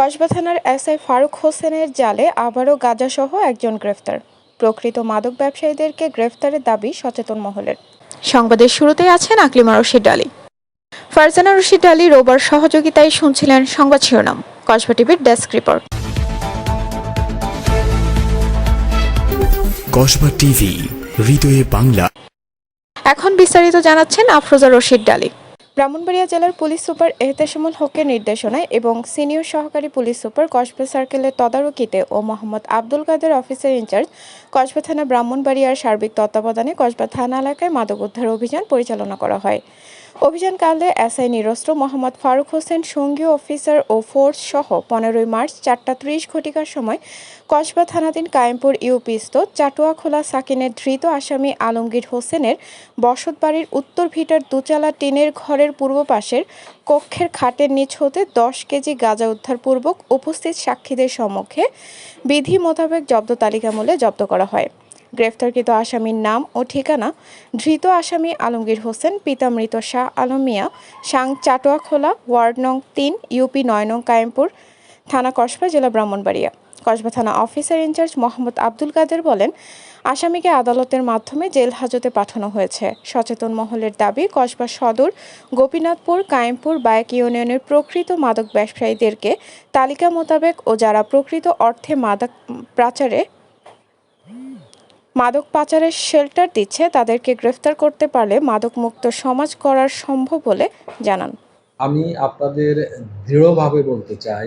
কসবা থানার এসআই ফারুক হোসেনের জালে আবারও গাঁজাসহ একজন গ্রেফতার। প্রকৃত মাদক ব্যবসায়ীদেরকে গ্রেফতারের দাবি সচেতন মহলের। সংবাদের শুরুতেই আছেন আকলিমা রশিদ আলী। ফারজানা রশিদ আলী রোবার সহযোগিতায় শুনছিলেন সংবাদ শিরোনাম। কসবা টিভির ডেস্ক রিপোর্ট। কসবা টিভি হৃদয়ে বাংলা। এখন বিস্তারিত জানাচ্ছেন আফরোজা রশিদ ডালি ব্রাহ্মণবাড়িয়া জেলার পুলিশ সুপার এহতেশামুল হকের নির্দেশনায় এবং সিনিয়র সহকারী পুলিশ সুপার কসবা সার্কেলের তদারকিতে ও Mohammad Abdul Kader officer in charge Kasba থানা ব্রাহ্মণবাড়িয়ার সার্বিক তত্ত্বাবধানে কসবা থানা এলাকায় মাদক উদ্ধার অভিযান পরিচালনা করা হয়। অভিযানকালে এসআই নিরস্ত্র মোহাম্মদ ফারুক হোসেন সঙ্গীয় অফিসার ও ফোর্স সহ পনেরোই মার্চ চারটা ত্রিশ ঘটিকার সময় কসবা থানাধীন কায়েমপুর ইউপিস্ত চাটুয়াখোলা সাকিনের ধৃত আসামি আলমগীর হোসেনের বসতবাড়ির উত্তর ভিটার দুচালা টিনের ঘরের পূর্ব পাশের কক্ষের খাটের নিচ হতে দশ কেজি গাঁজা উদ্ধারপূর্বক উপস্থিত সাক্ষীদের সম্মুখে বিধি মোতাবেক জব্দ তালিকামূলে জব্দ করা হয়। গ্রেফতারকৃত আসামির নাম ও ঠিকানা, ধৃত আসামি আলমগীর হোসেন, পিতা মৃত শাহ আলম মিয়া, সাং চাটোয়াখোলা, ওয়ার্ড নং তিন, ইউপি নয় নং কায়েমপুর, থানা কসবা, জেলা ব্রাহ্মণবাড়িয়া। কসবা থানা officer in charge Mohammad Abdul Kader বলেন, আসামিকে আদালতের মাধ্যমে জেল হাজতে পাঠানো হয়েছে। সচেতন মহলের দাবি, কসবা সদর, গোপীনাথপুর, কায়েমপুর, বায়ক ইউনিয়নের প্রকৃত মাদক ব্যবসায়ীদেরকে তালিকা মোতাবেক ও যারা প্রকৃত অর্থে মাদক পাচারে মাদক পাচারের শেল্টার দিচ্ছে, তাদেরকে গ্রেফতার করতে পারলে মাদকমুক্ত সমাজ করার সম্ভব বলে জানান। আমি আপনাদের দৃঢ়ভাবে বলতে চাই